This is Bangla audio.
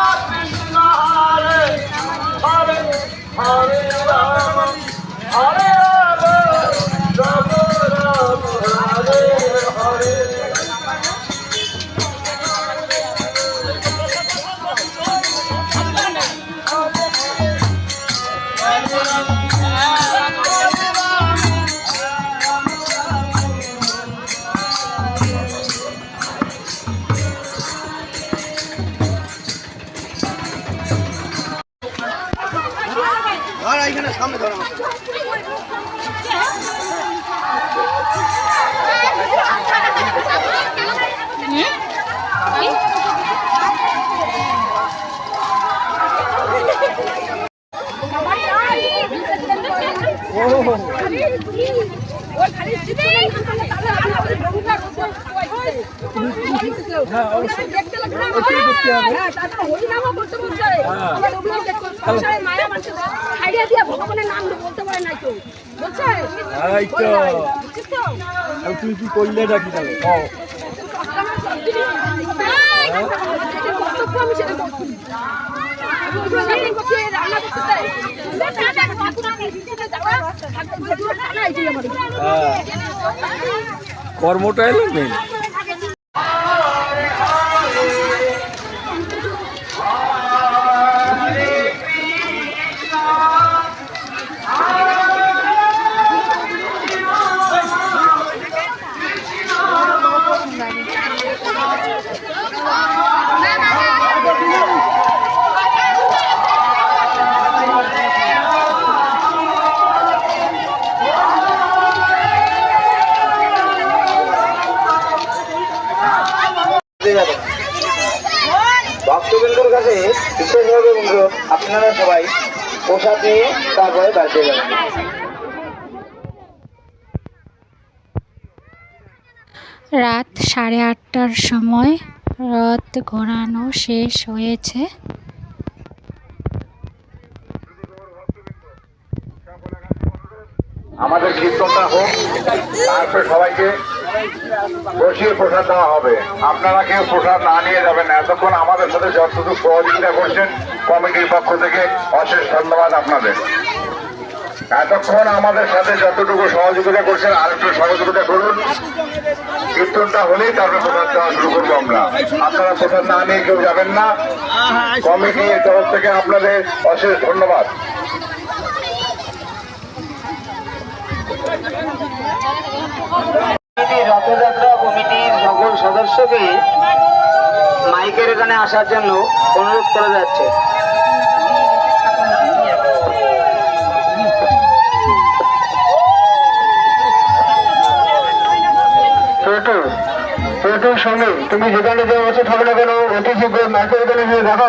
আর 三百多两个 তুই কি করলে নাকি তাহলে আমি সেটা কর্মটা এলো মেন ভক্তবৃন্দর কাছে বিশেষভাবে অনুরোধ আপনারা সবাই প্রসাদ নিয়ে তারপরে বাড়িতে যাবেন। রাত সাড়ে আটটার সময় রথ ঘোরানো শেষ হয়েছে। আমাদের কীর্তনটা হোক তারপরে সবাইকে বসিয়ে প্রসাদ দেওয়া হবে। আপনারা কেউ প্রসাদ না নিয়ে যাবেন এতক্ষণ আমাদের সাথে যতটুকু সহযোগিতা করছেন, কমিটির পক্ষ থেকে অশেষ ধন্যবাদ আপনাদের। এতক্ষণ আমাদের সাথে যতটুকু সহযোগিতা করছেন, আর একটু সহযোগিতা করুন। কীর্তনটা হলেই তারপরে প্রসাদ দেওয়া শুরু করব আমরা। আপনারা প্রসাদ না নিয়ে কেউ যাবেন না। কমিটির তরফ থেকে আপনাদের অশেষ ধন্যবাদ। সকল সদস্যকে মাইকের এখানে আসার জন্য অনুরোধ করা যাচ্ছে। তুমি যেখানে যে বসে থাকো কেন? অতি শীঘ্র মাইকের এখানে দেখা